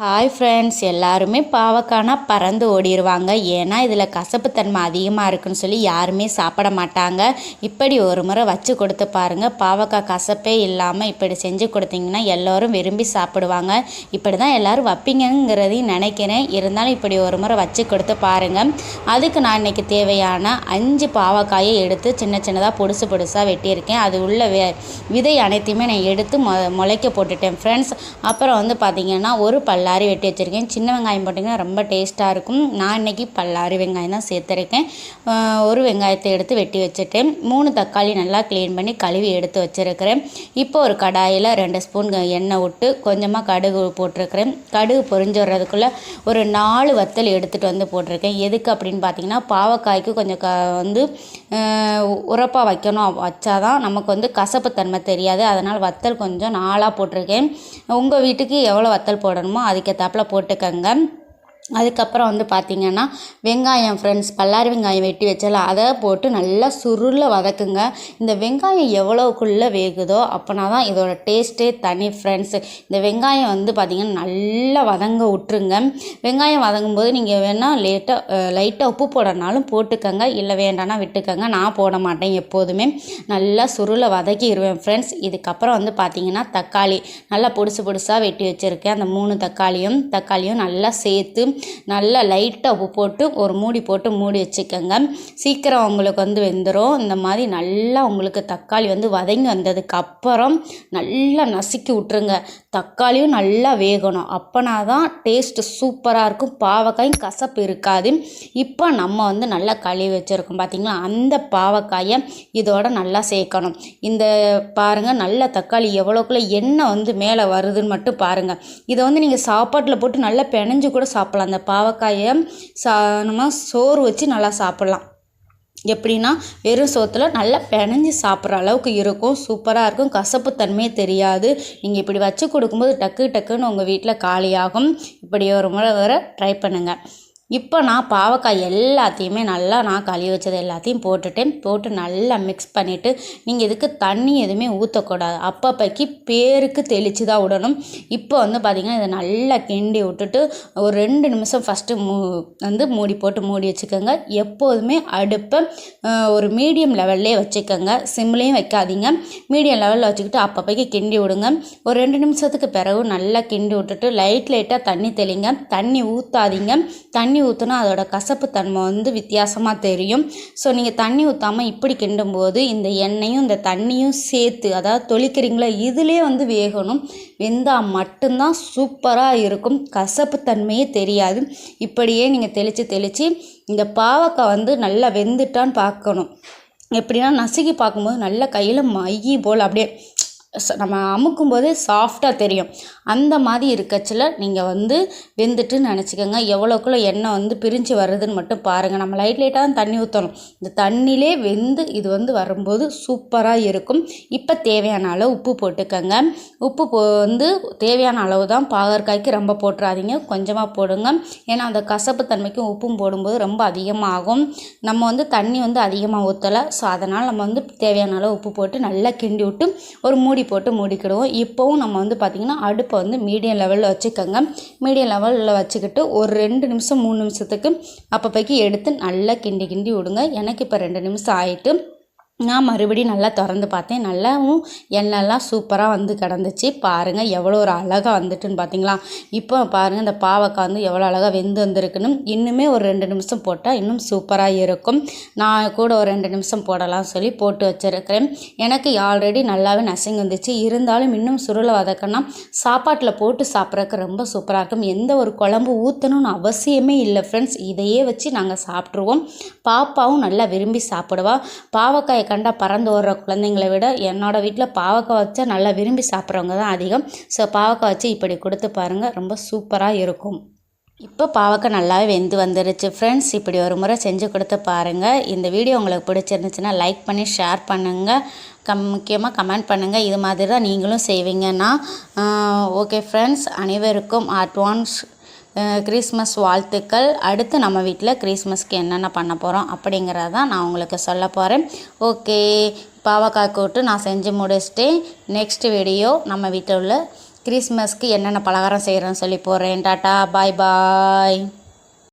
Hi friends எல்லாருமே பாவக்கானா பறந்து ஓடிடுவாங்க ஏன்னா இதில் கசப்புத்தன்மை அதிகமாக இருக்குன்னு சொல்லி யாருமே சாப்பிட மாட்டாங்க. இப்படி ஒரு முறை வச்சு கொடுத்து பாருங்கள் பாவக்காய் கசப்பே இல்லாமல் இப்படி செஞ்சு கொடுத்தீங்கன்னா எல்லோரும் விரும்பி சாப்பிடுவாங்க. இப்படி தான் எல்லோரும் வைப்பீங்கங்கிறதையும் நினைக்கிறேன். இருந்தாலும் இப்படி ஒரு முறை வச்சு கொடுத்து பாருங்கள் அதுக்கு நான் இன்றைக்கி தேவையான அஞ்சு பாவக்காயை எடுத்து சின்ன சின்னதாக பொடுசு பொடுசாக வெட்டியிருக்கேன். அது உள்ள வே விதை அனைத்தையுமே நான் எடுத்து மொ முளைக்க போட்டுட்டேன் ஃப்ரெண்ட்ஸ் அப்புறம் வந்து பார்த்திங்கன்னா ஒரு பல்லாரி வெட்டி வச்சுருக்கேன். சின்ன வெங்காயம் போட்டிங்கன்னா ரொம்ப டேஸ்ட்டாக இருக்கும். நான் இன்றைக்கி பல்லாரி வெங்காயம் தான் சேர்த்துருக்கேன். ஒரு வெங்காயத்தை எடுத்து வெட்டி வச்சுட்டேன் மூணு தக்காளி நல்லா க்ளீன் பண்ணி கழுவி எடுத்து வச்சுருக்கிறேன். இப்போ ஒரு கடாயில் ரெண்டு ஸ்பூன் எண்ணெய் விட்டு கொஞ்சமாக கடுகு போட்டிருக்கிறேன். கடுகு பொரிஞ்சு வர்றதுக்குள்ளே ஒரு நாலு வத்தல் எடுத்துகிட்டு வந்து போட்டிருக்கேன். எதுக்கு அப்படின்னு பார்த்தீங்கன்னா பாவக்காய்க்கு கொஞ்சம் க வந்து உரப்பாக வைக்கணும் வச்சாதான் நமக்கு வந்து கசப்புத்தன்மை தெரியாது. அதனால் வத்தல் கொஞ்சம் நாளாக போட்டிருக்கேன். உங்கள் வீட்டுக்கு எவ்வளோ வத்தல் போடணுமோ அதுக்கேற்றாப்புல போட்டுக்கோங்க. அதுக்கப்புறம் வந்து பார்த்திங்கன்னா வெங்காயம் ஃப்ரெண்ட்ஸ் பல்லாரி வெங்காயம் வெட்டி வச்சால அதை போட்டு நல்லா சுருள வதக்குங்க. இந்த வெங்காயம் எவ்வளோக்குள்ளே வேகுதோ அப்போனா தான் இதோட டேஸ்ட்டே தனி ஃப்ரெண்ட்ஸ் இந்த வெங்காயம் வந்து பார்த்திங்கன்னா நல்லா வதங்க விட்ருங்க வெங்காயம் வதங்கும் போது நீங்கள் வேணால் லேட்டாக லைட்டாக உப்பு போடனாலும் போட்டுக்கோங்க. இல்லை வேண்டாம்னா விட்டுக்கோங்க. நான் போட மாட்டேன் எப்போதுமே. நல்லா சுருளை வதக்கிடுவேன் ஃப்ரெண்ட்ஸ் இதுக்கப்புறம் வந்து பார்த்திங்கன்னா தக்காளி. நல்லா பொடிசு பொடிசாக வெட்டி வச்சுருக்கேன். அந்த மூணு தக்காளியும் தக்காளியும் நல்லா சேர்த்து நல்லா லைட்டாக உப்பு போட்டு ஒரு மூடி போட்டு மூடி வச்சுக்கோங்க. சீக்கிரம் உங்களுக்கு வந்து வெந்துடும் இந்த மாதிரி நல்லா உங்களுக்கு தக்காளி வந்து வதங்கி வந்ததுக்கு அப்புறம் நல்லா நசுக்கி விட்ருங்க தக்காளியும் நல்லா வேகணும். அப்போனா தான் டேஸ்ட்டு சூப்பராக இருக்கும். பாவக்காயும் கசப்பு இருக்காது. இப்போ நம்ம வந்து நல்லா கழுவி வச்சுருக்கோம். பார்த்திங்களா அந்த பாவக்காயை இதோட நல்லா சேர்க்கணும். இந்த பாருங்கள் நல்ல தக்காளி எவ்வளோக்குள்ளே எண்ணெய் வந்து மேலே வருதுன்னு மட்டும் பாருங்கள் இதை வந்து நீங்கள் சாப்பாட்டில் போட்டு நல்லா பிணைஞ்சு கூட சாப்பிட்லாம். அந்த பாவக்காயை சா நம்ம சோறு வச்சு நல்லா சாப்பிட்லாம். எப்படின்னா வெறும் சோத்தில் நல்லா பிணைஞ்சு சாப்பிட்ற அளவுக்கு இருக்கும். சூப்பராக இருக்கும். கசப்பு தன்மையே தெரியாது. நீங்கள் இப்படி வச்சு கொடுக்கும்போது டக்கு டக்குன்னு உங்கள் வீட்டில் காலியாகும். இப்படி ஒரு முறை வர ட்ரை பண்ணுங்கள் இப்போ நான் பாவக்காய் எல்லாத்தையுமே நல்லா நான் கழுவி வச்சது எல்லாத்தையும் போட்டுட்டேன் போட்டு நல்லா மிக்ஸ் பண்ணிவிட்டு நீங்கள் இதுக்கு தண்ணி எதுவுமே ஊற்றக்கூடாது அப்பப்போக்கி பேருக்கு தெளித்து தான் விடணும். இப்போ வந்து பார்த்திங்கன்னா இதை நல்லா கிண்டி விட்டுட்டு ஒரு ரெண்டு நிமிஷம் ஃபஸ்ட்டு மூ வந்து மூடி போட்டு மூடி வச்சுக்கோங்க. எப்போதுமே அடுப்பை ஒரு மீடியம் லெவல்லே வச்சுக்கோங்க. சிம்லேயும் வைக்காதீங்க. மீடியம் லெவலில் வச்சுக்கிட்டு அப்பப்போக்கி கிண்டி விடுங்க. ஒரு ரெண்டு நிமிஷத்துக்கு பிறகு நல்லா கிண்டி விட்டுட்டு லைட் லைட்டாக தண்ணி தெளிங்க. தண்ணி ஊற்றாதீங்க தண்ணி தண்ணி ஊற்றினா அதோட கசப்பு தன்மை வந்து வித்தியாசமாக தெரியும். ஸோ நீங்கள் தண்ணி ஊற்றாமல் இப்படி கிண்டும்போது இந்த எண்ணெயும் இந்த தண்ணியும் சேர்த்து அதாவது தொளிக்கிறீங்களா இதிலே வந்து வேகணும். வெந்தால் மட்டும்தான் சூப்பராக இருக்கும். கசப்பு தன்மையே தெரியாது. இப்படியே நீங்கள் தெளித்து தெளித்து இந்த பாவக்காய் வந்து நல்லா வெந்துட்டான்னு பார்க்கணும். எப்படின்னா நசுக்கி பார்க்கும்போது நல்லா கையில் மையி போல் அப்படியே நம்ம அமுக்கும் போதே சாஃப்டாக தெரியும். அந்த மாதிரி இருக்கச்சில் நீங்கள் வந்து வெந்துட்டு நினச்சிக்கோங்க. எவ்வளோக்குள்ள எண்ணெய் வந்து பிரிஞ்சு வருதுன்னு மட்டும் பாருங்கள் நம்ம லைட் லைட்டாக தான் தண்ணி ஊற்றணும் இந்த தண்ணியிலே வெந்து இது வந்து வரும்போது சூப்பராக இருக்கும். இப்போ தேவையான அளவு உப்பு போட்டுக்கோங்க. உப்பு போ வந்து தேவையான அளவு தான் பாகற்காய்க்கு ரொம்ப போட்டுறாதீங்க. கொஞ்சமாக போடுங்க. ஏன்னா அந்த கசப்பு தன்மைக்கும் உப்பும் போடும்போது ரொம்ப அதிகமாகும். நம்ம வந்து தண்ணி வந்து அதிகமாக ஊற்றலை ஸோ அதனால் நம்ம வந்து தேவையான அளவு உப்பு போட்டு நல்லா கிண்டி விட்டு ஒரு மூடி போட்டு மூடிக்கிடுவோம். இப்போவும் நம்ம வந்து பார்த்திங்கன்னா அடுப்பை வந்து மீடியம் லெவலில் வச்சுக்கோங்க. மீடியம் லெவலில் வச்சுக்கிட்டு ஒரு ரெண்டு நிமிஷம் மூணு நிமிஷத்துக்கு அப்பப்போக்கி எடுத்து நல்லா கிண்டி கிண்டி விடுங்க. எனக்கு இப்போ ரெண்டு நிமிஷம் ஆகிட்டு நான் மறுபடியும் நல்லா திறந்து பார்த்தேன். நல்லாவும் எண்ணெய்லாம் சூப்பராக வந்து கிடந்துச்சு. பாருங்கள் எவ்வளோ ஒரு அழகாக வந்துட்டுன்னு பார்த்தீங்களா? இப்போ பாருங்கள் இந்த பாவக்காய் வந்து எவ்வளோ அழகாக வெந்து வந்திருக்குன்னு. இன்னுமே ஒரு ரெண்டு நிமிஷம் போட்டால் இன்னும் சூப்பராக இருக்கும். நான் கூட ஒரு ரெண்டு நிமிஷம் போடலாம் சொல்லி போட்டு வச்சுருக்கிறேன். எனக்கு ஆல்ரெடி நல்லாவே நசங்கி வந்துச்சு. இருந்தாலும் இன்னும் சுருளை வதக்கன்னா சாப்பாட்டில் போட்டு சாப்பிட்றதுக்கு ரொம்ப சூப்பராக இருக்கும். எந்த ஒரு குழம்பு ஊற்றணும்னு அவசியமே இல்லை ஃப்ரெண்ட்ஸ் இதையே வச்சு நாங்கள் சாப்பிட்ருவோம் பாப்பாவும் நல்லா விரும்பி சாப்பிடுவா. பாவக்காய் கண்டா பறந்து ஓடுற குழந்தைங்களை விட என்னோடய வீட்டில் பாவக்காய் வச்சா நல்லா விரும்பி சாப்பிட்றவங்க தான் அதிகம். ஸோ பாவக்காய் வச்சு இப்படி கொடுத்து பாருங்கள் ரொம்ப சூப்பராக இருக்கும். இப்போ பாவக்காய் நல்லாவே வெந்து வந்துருச்சு. ஃப்ரெண்ட்ஸ் இப்படி ஒரு முறை செஞ்சு கொடுத்து பாருங்கள் இந்த வீடியோ உங்களுக்கு பிடிச்சிருந்துச்சுன்னா லைக் பண்ணி ஷேர் பண்ணுங்கள் கம் முக்கியமாக கமெண்ட் பண்ணுங்கள் இது மாதிரி தான் நீங்களும் செய்வீங்கன்னா ஓகே ஃப்ரெண்ட்ஸ் அனைவருக்கும் அட்வான்ஸ் கிறிஸ்மஸ் வாழ்த்துக்கள். அடுத்து நம்ம வீட்டில் கிறிஸ்மஸ்க்கு என்னென்ன பண்ண போகிறோம் அப்படிங்கிறதான் நான் உங்களுக்கு சொல்ல போகிறேன் ஓகே பாவக்காய் கூட்டு நான் செஞ்சு முடிச்சுட்டு நெக்ஸ்ட் வீடியோ நம்ம வீட்டில் உள்ள கிறிஸ்மஸ்க்கு என்னென்ன பலகாரம் செய்கிறேன்னு சொல்லி போகிறேன் டாட்டா பாய் பாய்